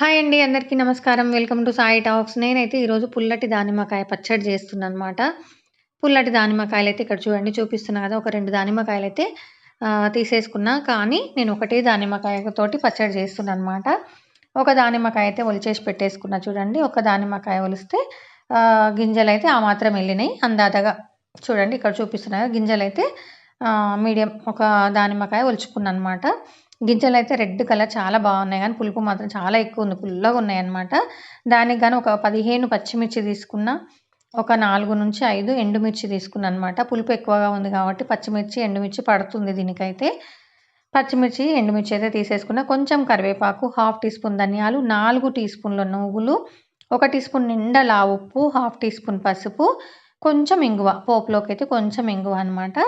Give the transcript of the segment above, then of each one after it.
Hi అండి అందరికీ నమస్కారం. Welcome to Sai talks. నేనైతే ఈరోజు పుల్లటి దానిమ్మకాయ పచ్చడి చేస్తున్నాను అనమాట పుల్లటి దానిమ్మకాయలు అయితే ఇక్కడ చూడండి చూపిస్తున్నా కదా ఒక రెండు దానిమ్మకాయలు అయితే తీసేసుకున్నా. కానీ నేను ఒకటే దానిమ్మకాయతోటి పచ్చడి చేస్తున్నాను అనమాట ఒక దానిమ్మకాయ అయితే ఒలిచేసి పెట్టేసుకున్నా చూడండి. ఒక దానిమ్మకాయ ఒలిస్తే గింజలు అయితే ఆ మాత్రం వెళ్ళినాయి. అందాదగా చూడండి ఇక్కడ చూపిస్తున్నా కదా గింజలు అయితే మీడియం ఒక దానిమ్మకాయ ఒలుచుకున్నాను అనమాట గింజలు అయితే రెడ్ కలర్ చాలా బాగున్నాయి. కానీ పులుపు మాత్రం చాలా ఎక్కువ ఉంది. పుల్లగా ఉన్నాయి అనమాట దానికి కానీ ఒక పదిహేను పచ్చిమిర్చి తీసుకున్న ఒక నాలుగు నుంచి ఐదు ఎండుమిర్చి తీసుకున్నా అనమాట పులుపు ఎక్కువగా ఉంది కాబట్టి పచ్చిమిర్చి ఎండుమిర్చి పడుతుంది దీనికైతే. పచ్చిమిర్చి ఎండుమిర్చి అయితే తీసేసుకున్న. కొంచెం కరివేపాకు హాఫ్ టీ స్పూన్ ధనియాలు నాలుగు టీ స్పూన్ల నువ్వులు ఒక టీ స్పూన్ నిండా ఉప్పు హాఫ్ టీ స్పూన్ పసుపు కొంచెం ఇంగువ. పోపులోకి అయితే కొంచెం ఇంగువ అనమాట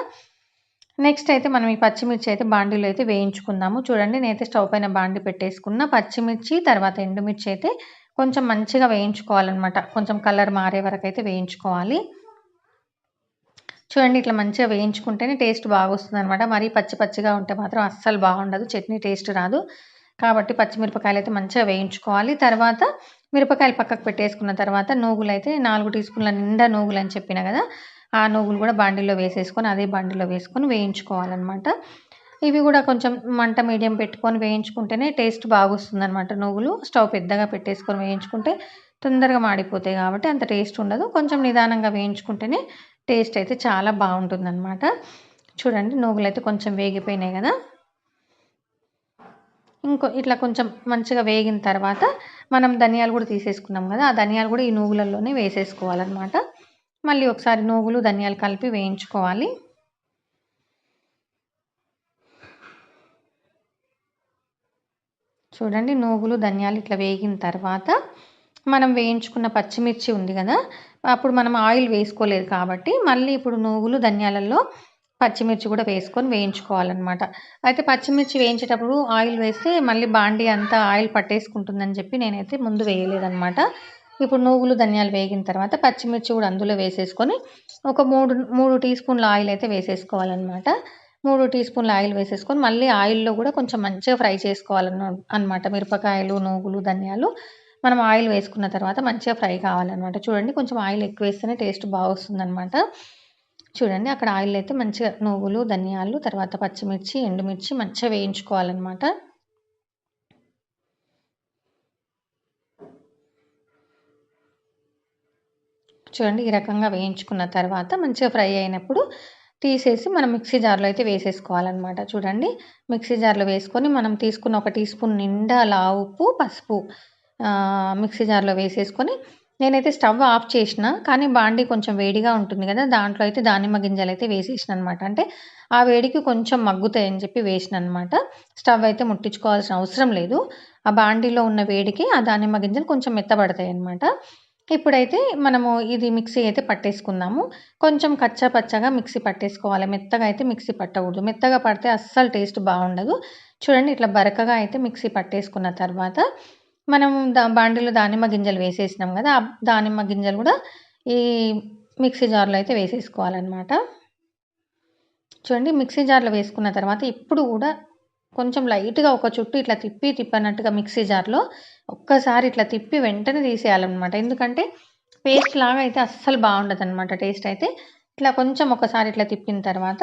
నెక్స్ట్ అయితే మనం ఈ పచ్చిమిర్చి అయితే బాండీలో అయితే వేయించుకుందాము. చూడండి నేనైతే స్టవ్ పైన బాండి పెట్టేసుకున్న పచ్చిమిర్చి తర్వాత ఎండుమిర్చి అయితే కొంచెం మంచిగా వేయించుకోవాలన్నమాట. కొంచెం కలర్ మారే వరకు అయితే వేయించుకోవాలి. చూడండి ఇట్లా మంచిగా వేయించుకుంటేనే టేస్ట్ బాగా వస్తుంది అనమాట మరీ పచ్చి పచ్చిగా ఉంటే మాత్రం అస్సలు బాగుండదు చట్నీ టేస్ట్ రాదు. కాబట్టి పచ్చిమిరపకాయలు అయితే మంచిగా వేయించుకోవాలి. తర్వాత మిరపకాయలు పక్కకు పెట్టేసుకున్న తర్వాత నూగులు అయితే నాలుగు టీ స్పూన్ల నిండా నూగులు అని చెప్పిన కదా ఆ నువ్వులు కూడా బండిలో వేసేసుకొని అదే బండిలో వేసుకొని వేయించుకోవాలన్నమాట. ఇవి కూడా కొంచెం మంట మీడియం పెట్టుకొని వేయించుకుంటేనే టేస్ట్ బాగొస్తుంది అనమాట నువ్వులు. స్టవ్ పెద్దగా పెట్టేసుకొని వేయించుకుంటే తొందరగా మాడిపోతాయి కాబట్టి అంత టేస్ట్ ఉండదు. కొంచెం నిదానంగా వేయించుకుంటేనే టేస్ట్ అయితే చాలా బాగుంటుంది అనమాట చూడండి నువ్వులు అయితే కొంచెం వేగిపోయినాయి కదా. ఇంకో ఇట్లా కొంచెం మంచిగా వేగిన తర్వాత మనం ధనియాలు కూడా తీసేసుకున్నాం కదా ఆ ధనియాలు కూడా ఈ నువ్వులలోనే వేసేసుకోవాలన్నమాట. మళ్ళీ ఒకసారి నువ్వులు ధనియాలు కలిపి వేయించుకోవాలి. చూడండి నువ్వులు ధనియాలు ఇట్లా వేగిన తర్వాత మనం వేయించుకున్న పచ్చిమిర్చి ఉంది కదా అప్పుడు మనం ఆయిల్ వేసుకోలేదు కాబట్టి మళ్ళీ ఇప్పుడు నువ్వులు ధనియాలలో పచ్చిమిర్చి కూడా వేసుకొని వేయించుకోవాలన్నమాట. అయితే పచ్చిమిర్చి వేయించేటప్పుడు ఆయిల్ వేస్తే మళ్ళీ బాండి అంతా ఆయిల్ పట్టేసుకుంటుందని చెప్పి నేనైతే ముందు వేయలేదన్నమాట. ఇప్పుడు నువ్వులు ధనియాలు వేగిన తర్వాత పచ్చిమిర్చి కూడా అందులో వేసేసుకొని ఒక మూడు మూడు టీ స్పూన్ల ఆయిల్ అయితే వేసేసుకోవాలన్నమాట. మూడు టీ స్పూన్ల ఆయిల్ వేసేసుకొని మళ్ళీ ఆయిల్లో కూడా కొంచెం మంచిగా ఫ్రై చేసుకోవాలన్న అనమాట మిరపకాయలు నువ్వులు ధనియాలు మనం ఆయిల్ వేసుకున్న తర్వాత మంచిగా ఫ్రై కావాలన్నమాట. చూడండి కొంచెం ఆయిల్ ఎక్కువ వేస్తేనే టేస్ట్ బాగా వస్తుందన్నమాట. చూడండి అక్కడ ఆయిల్ అయితే మంచిగా నువ్వులు ధనియాలు తర్వాత పచ్చిమిర్చి ఎండుమిర్చి మంచిగా వేయించుకోవాలన్నమాట. చూడండి ఈ రకంగా వేయించుకున్న తర్వాత మంచిగా ఫ్రై అయినప్పుడు తీసేసి మనం మిక్సీ జార్లో అయితే వేసేసుకోవాలన్నమాట. చూడండి మిక్సీ జార్లో వేసుకొని మనం తీసుకున్న ఒక టీ స్పూన్ నిండా లా ఉప్పు పసుపు మిక్సీ జార్లో వేసేసుకొని నేనైతే స్టవ్ ఆఫ్ చేసిన కానీ బాండి కొంచెం వేడిగా ఉంటుంది కదా దాంట్లో అయితే దానిమ్మ గింజలు అయితే వేసేసిన అనమాట అంటే ఆ వేడికి కొంచెం మగ్గుతాయని చెప్పి వేసిన అనమాట స్టవ్ అయితే ముట్టించుకోవాల్సిన అవసరం లేదు. ఆ బాండీలో ఉన్న వేడికి ఆ దానిమ్మ గింజలు కొంచెం మెత్తబడతాయి అనమాట ఇప్పుడైతే మనము ఇది మిక్సీ అయితే పట్టేసుకుందాము. కొంచెం కచ్చా పచ్చగా మిక్సీ పట్టేసుకోవాలి. మెత్తగా అయితే మిక్సీ పట్టకూడదు. మెత్తగా పడితే అస్సలు టేస్ట్ బాగుండదు. చూడండి ఇట్లా బరకగా అయితే మిక్సీ పట్టేసుకున్న తర్వాత మనం దా బాండిలో దానిమ్మ గింజలు వేసేసినాం కదా ఆ దానిమ్మ గింజలు కూడా ఈ మిక్సీ జార్లో అయితే వేసేసుకోవాలన్నమాట. చూడండి మిక్సీ జార్లో వేసుకున్న తర్వాత ఇప్పుడు కూడా కొంచెం లైట్గా ఒక చుట్టూ ఇట్లా తిప్పి తిప్పనట్టుగా మిక్సీ జార్లో ఒక్కసారి ఇట్లా తిప్పి వెంటనే తీసేయాలన్నమాట. ఎందుకంటే పేస్ట్ లాగా అయితే అస్సలు బాగుండదు అనమాట టేస్ట్ అయితే. ఇట్లా కొంచెం ఒకసారి ఇట్లా తిప్పిన తర్వాత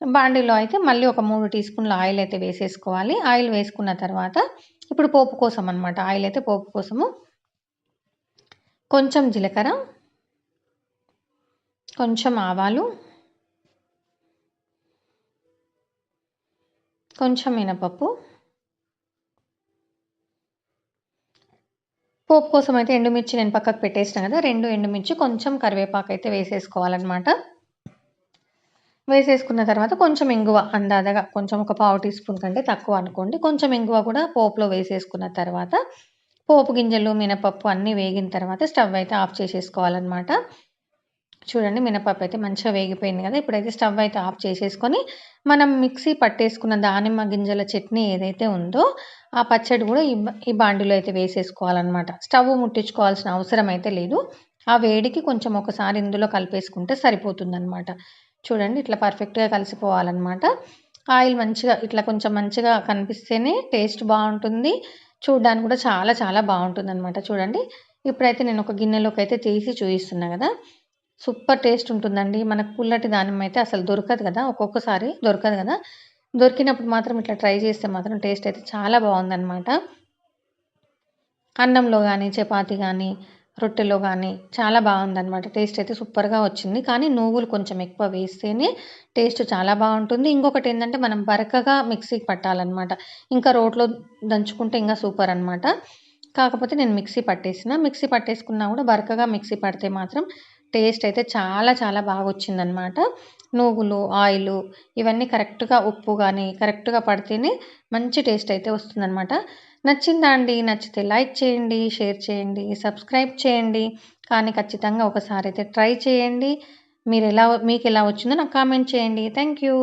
బాండీలో అయితే మళ్ళీ ఒక మూడు టీ స్పూన్ల ఆయిల్ అయితే వేసేసుకోవాలి. ఆయిల్ వేసుకున్న తర్వాత ఇప్పుడు పోపు కోసం అనమాట ఆయిల్ అయితే పోపు కోసము. కొంచెం జీలకర్ర కొంచెం ఆవాలు కొంచెం మినపప్పు. పోపు కోసం అయితే ఎండుమిర్చి నేను పక్కకు పెట్టేసిన కదా రెండు ఎండుమిర్చి కొంచెం కరివేపాకు అయితే వేసేసుకోవాలన్నమాట. వేసేసుకున్న తర్వాత కొంచెం ఇంగువ అందాదగా కొంచెం ఒక పావు టీ స్పూన్ కంటే తక్కువ అనుకోండి. కొంచెం ఇంగువ కూడా పోపులో వేసేసుకున్న తర్వాత పోపు గింజలు మినపప్పు అన్నీ వేగిన తర్వాత స్టవ్ అయితే ఆఫ్ చేసేసుకోవాలన్నమాట. చూడండి మినపప్పు అయితే మంచిగా వేగిపోయింది కదా ఇప్పుడైతే స్టవ్ అయితే ఆఫ్ చేసేసుకొని మనం మిక్సీ పట్టేసుకున్న దానిమ్మ గింజల చట్నీ ఏదైతే ఉందో ఆ పచ్చడి కూడా ఈ ఈ బాండిలో అయితే వేసేసుకోవాలన్నమాట. స్టవ్ ముట్టించుకోవాల్సిన అవసరం అయితే లేదు. ఆ వేడికి కొంచెం ఒకసారి ఇందులో కలిపేసుకుంటే సరిపోతుందన్నమాట. చూడండి ఇట్లా పర్ఫెక్ట్గా కలిసిపోవాలన్నమాట. ఆయిల్ మంచిగా ఇట్లా కొంచెం మంచిగా కనిపిస్తేనే టేస్ట్ బాగుంటుంది. చూడడానికి కూడా చాలా చాలా బాగుంటుందన్నమాట. చూడండి ఇప్పుడైతే నేను ఒక గిన్నెలోకి అయితే తీసి చూపిస్తున్నా కదా సూపర్ టేస్ట్ ఉంటుందండి. మనకు పుల్లటి దానిమ్మ అయితే అసలు దొరకదు కదా ఒక్కొక్కసారి దొరకదు కదా. దొరికినప్పుడు మాత్రం ఇట్లా ట్రై చేస్తే మాత్రం టేస్ట్ అయితే చాలా బాగుందన్నమాట. అన్నంలో కానీ చపాతి కానీ రొట్టెలో కానీ చాలా బాగుందన్నమాట. టేస్ట్ అయితే సూపర్గా వచ్చింది. కానీ నువ్వులు కొంచెం ఎక్కువ వేస్తేనే టేస్ట్ చాలా బాగుంటుంది. ఇంకొకటి ఏంటంటే మనం బరకగా మిక్సీకి పట్టాలన్నమాట. ఇంకా రోట్లో దంచుకుంటే ఇంకా సూపర్ అనమాట కాకపోతే నేను మిక్సీ పట్టేసిన. మిక్సీ పట్టేసుకున్నా కూడా బరకగా మిక్సీ పడితే మాత్రం టేస్ట్ అయితే చాలా చాలా బాగా వచ్చిందనమాట నువ్వులు ఆయిల్ ఇవన్నీ కరెక్ట్గా ఉప్పు కానీ కరెక్ట్గా పడితేనే మంచి టేస్ట్ అయితే వస్తుందనమాట. నచ్చిందా అండి? నచ్చితే లైక్ చేయండి షేర్ చేయండి సబ్స్క్రైబ్ చేయండి. కానీ ఖచ్చితంగా ఒకసారి అయితే ట్రై చేయండి. మీరు ఎలా మీకు ఎలా వచ్చిందో నాకు కామెంట్ చేయండి. Thank you